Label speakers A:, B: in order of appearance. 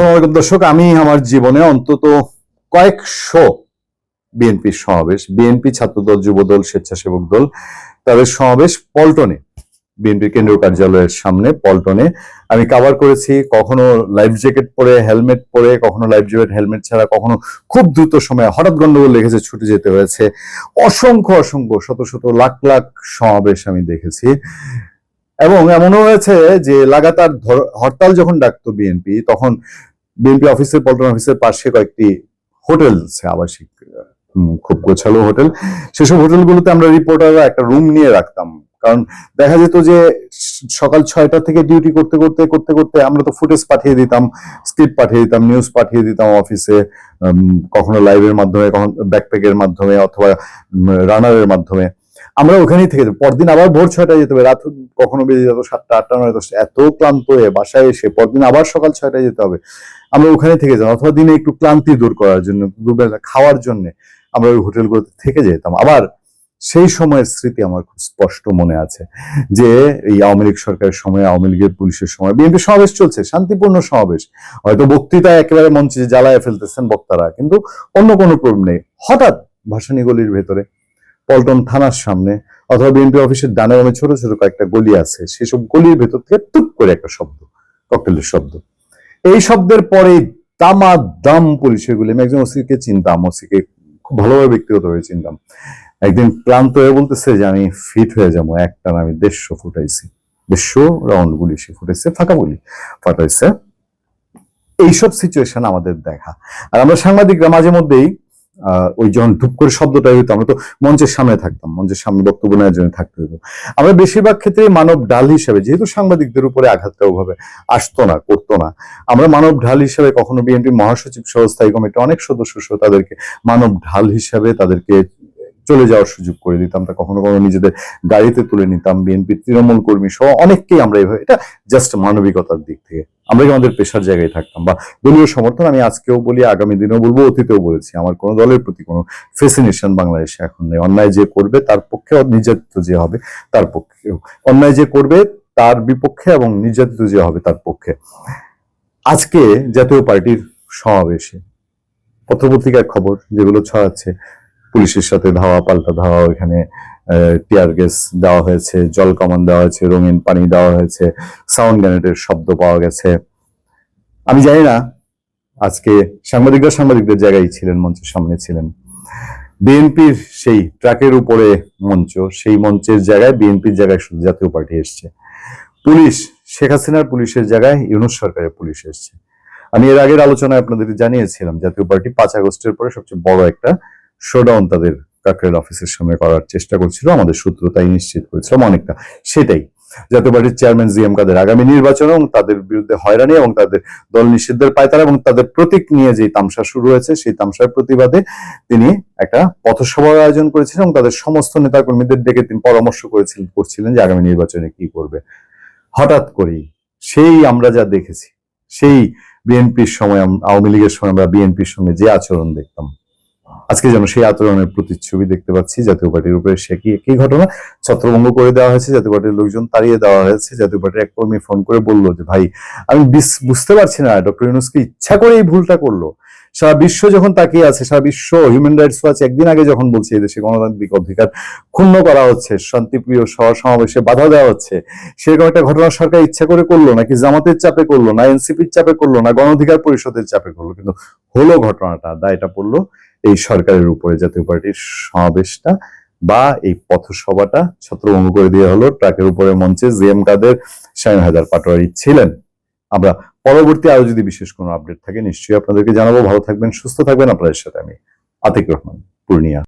A: আসসালামু দর্শক, আমি আমার জীবনে অন্তত কয়েকশো বিএনপির সমাবেশ, বিএনপি ছাত্রদল, যুবদল, স্বেচ্ছাসেবক দল, তাদের সমাবেশ পল্টনে বিএনপির কেন্দ্রীয় কার্যালয়ের সামনে পল্টনে। আমি কাভার করেছি, কখনো লাইফ জ্যাকেট পরে হেলমেট পরে, কখনো লাইফ জ্যাকেট হেলমেট ছাড়া, কখনো খুব দ্রুত সময়ে হঠাৎ গন্ডগোল লেগেছে, ছুটে যেতে হয়েছে। অসংখ্য অসংখ্য, শত শত, লাখ লাখ সমাবেশ আমি দেখেছি। এবং এমনও হয়েছে যে, লাগাতার হরতাল যখন ডাকতো বিএনপি, তখন বিএনপি অফিসের, পল্টন অফিসের পাশে কয়েকটি হোটেল আবাসিক খুব গোছালো হোটেল। সেসব হোটেলগুলোতে আমরা রিপোর্টাররা একটা রুম নিয়ে রাখতাম। কারণ দেখা যেত যে সকাল ছয়টা থেকে ডিউটি করতে করতে করতে করতে আমরা তো ফুটেজ পাঠিয়ে দিতাম স্ক্রিপ্ট পাঠিয়ে দিতাম নিউজ পাঠিয়ে দিতাম অফিসে কখনো লাইভের মাধ্যমে, কখনো ব্যাকপ্যাকের মাধ্যমে অথবা রানারের মাধ্যমে। আমরা ওখানেই থেকে যেতাম। পরদিন আবার ভোর ছয়টায় যেতে হবে। রাত কখনো বেজে যেত সাতটা, আটটা নয় দশটা। এত ক্লান্ত হয়ে বাসায় এসে পরদিন আবার সকাল ছয়টায় যেতে হবে। আমরা ওখানে থেকে যেতাম। অথবা দিনে একটু ক্লান্তি দূর করার জন্য, দুবেলা খাওয়ার জন্য আমরা ওই হোটেলগুলোতে থেকে যেতাম। আবার সেই সময়ের স্মৃতি আমার খুব স্পষ্ট মনে আছে যে এই আওয়ামী লীগ সরকারের সময়, আওয়ামী লীগের পুলিশের সময়, বিএনপি সমাবেশ চলছে, শান্তিপূর্ণ সমাবেশ। হয়তো বক্তৃতা একেবারে মঞ্চে জ্বালায় ফেলতেছেন বক্তারা, কিন্তু অন্য কোনো প্রবলেম নেই। হঠাৎ ভাসানী গলির ভেতরে পল্টন থানার সামনে অথবা বিএনপি অফিসের ডানে বামে ছোট ছোট কয়েকটা গলি আছে, সেসব গলির ভেতর থেকে টুক করে একটা শব্দ, ককটেলের শব্দ। এই শব্দের পরে দামা দাম পুলিশের গুলি, আমি একজন ওসিকে চিনতাম, ওসিকে খুব ভালোভাবে ব্যক্তিগত ব্যক্তিগতভাবে চিনতাম। একদিন ক্লান্ত হয়ে বলতেছে যে, আমি ফিট হয়ে যাব, একটা আমি দেড়শো ফুটাইছি। দেড়শো রাউন্ড গুলি সে ফুটাইছে, ফাঁকা গুলি ফাটাইছে। এইসব সিচুয়েশন আমাদের দেখা। আর আমরা সাংবাদিকরা মাঝে মধ্যেই ওই যখন ধূপ করে শব্দটা হইতো, আমরা তো মঞ্চের সামনে থাকতাম, মঞ্চের সামনে বক্তব্য নেওয়ার জন্য থাকতে হতো আমরা বেশিরভাগ ক্ষেত্রে মানব ঢাল হিসাবে, যেহেতু সাংবাদিকদের উপরে আঘাতটা ওভাবে আসতো না, করতো না, আমরা মানব ঢাল হিসাবে কখনো বিএনপি মহাসচিব সহ স্থায়ী কমিটি অনেক সদস্য সহ তাদেরকে মানব ঢাল হিসাবে তাদেরকে চলে যাওয়ার সুযোগ করে দিতাম, তা কখনো কখনো নিজেদের গাড়িতে তুলে নিতাম বিএনপি তৃণমূল কর্মী সহ অনেককেই আমরা এইভাবে এটা জাস্ট মানবিকতার দিক থেকে। আমরা কি আমাদের পেশার জায়গায় থাকতাম? বা দলীয় সমর্থন আমি আজকেও বলি, আগামী দিনেও বলব, অতীতেও বলেছি, আমার কোনো দলের প্রতি কোনো ফেসিনেশন বাংলাদেশে এখন নেই। অন্যায় যে করবে তার পক্ষে নির্যাতিত যে হবে তার পক্ষেও। অন্যায় যে করবে তার বিপক্ষে এবং নির্যাতিত যে হবে তার পক্ষে। আজকে জাতীয় পার্টির সমাবেশে পত্রপত্রিকার খবর যেগুলো ছড়াচ্ছে পুলিশের সাথে ধাওয়া, পাল্টা ধাওয়া এখানে টিয়ার গ্যাস দেওয়া হয়েছে, জল কামান দেওয়া হয়েছে, রঙিন পানি দেওয়া হয়েছে, সাউন্ড গ্যানেটের শব্দ পাওয়া গেছে। আমি জানি না, আজকে সাংবাদিকরা সাংবাদিকদের জায়গায় ছিলেন, মঞ্চের সামনে ছিলেন। বিএনপির সেই ট্রাকের উপরে মঞ্চ, সেই মঞ্চের জায়গায় বিএনপির জায়গায় শুধু জাতীয় পার্টি এসছে। পুলিশ, শেখ হাসিনার পুলিশের জায়গায় ইউনুস সরকারের পুলিশ এসছে। আমি এর আগের আলোচনায় আপনাদের জানিয়েছিলাম, জাতীয় পার্টি পাঁচ আগস্টের পরে সবচেয়ে বড় একটা শোডাউন তাদের কাকরেল অফিসের সামনে করার চেষ্টা করছিল, আমাদের সূত্র তাই নিশ্চিত করেছিলাম অনেকটা। সেটাই। জাতীয় পার্টির চেয়ারম্যান জি এম কাদের আগামী নির্বাচন এবং তাদের বিরুদ্ধে হয়রানি এবং তাদের দল নিষিদ্ধের পায়তারা এবং তাদের প্রতীক নিয়ে যে তামসা শুরু হয়েছে, সেই তামসার প্রতিবাদে তিনি একটা পথসভার আয়োজন করেছিলেন এবং তাদের সমস্ত নেতাকর্মীদের ডেকে তিনি পরামর্শ করেছিলেন, করছিলেন যে আগামী নির্বাচনে কি করবে। হঠাৎ করেই সেই আমরা যা দেখেছি, সেই বিএনপির সময় আওয়ামী লীগের সময় আমরা বিএনপির সঙ্গে যে আচরণ দেখতাম আজকে যেন সেই আচরণের প্রতিচ্ছবি দেখতে পাচ্ছি, জাতীয় পার্টির উপরে সে কি একই ঘটনা? ছত্রভঙ্গ করে দেওয়া হয়েছে, জাতীয় পার্টির লোকজন তাড়িয়ে দেওয়া হয়েছে, জাতীয় পার্টির এক কর্মী ফোন করে বলল যে, ভাই, আমি বুঝতে পারছি না, ডক্টর ইউনুসকে ইচ্ছা করে এই ভুলটা করল। সারা বিশ্ব যখন তাকিয়ে আছে, সারা বিশ্ব হিউম্যান রাইটস ওয়াচ একদিন আগে যখন বলছে এই দেশে গণতান্ত্রিক অধিকার ক্ষুণ্ণ করা হচ্ছে, শান্তিপ্রিয় সভা সমাবেশে বাধা দেওয়া হচ্ছে, সেরকম একটা ঘটনা সরকার ইচ্ছা করে করল, নাকি জামাতের চাপে করল, না এনসিপির চাপে করল, না গণ অধিকার পরিষদের চাপে করল? কিন্তু হলো ঘটনাটা দায়টা পড়ল এই সরকারের উপরে জাতীয় পার্টির সমাবেশটা বা এই পথসভাটা ছত্রভঙ্গ করে দেওয়া হলো। ট্রাকের উপরে মঞ্চে জি এম কাদের, শাহিন হাজার পাটোয়ারি ছিলেন। আমরা পরবর্তী আরও যদি বিশেষ কোনো আপডেট থাকে, নিশ্চয়ই আপনাদেরকে জানাব। ভালো থাকবেন, সুস্থ থাকবেন। আপনাদের সাথে আমি আতিক রহমান, পূর্ণিয়া।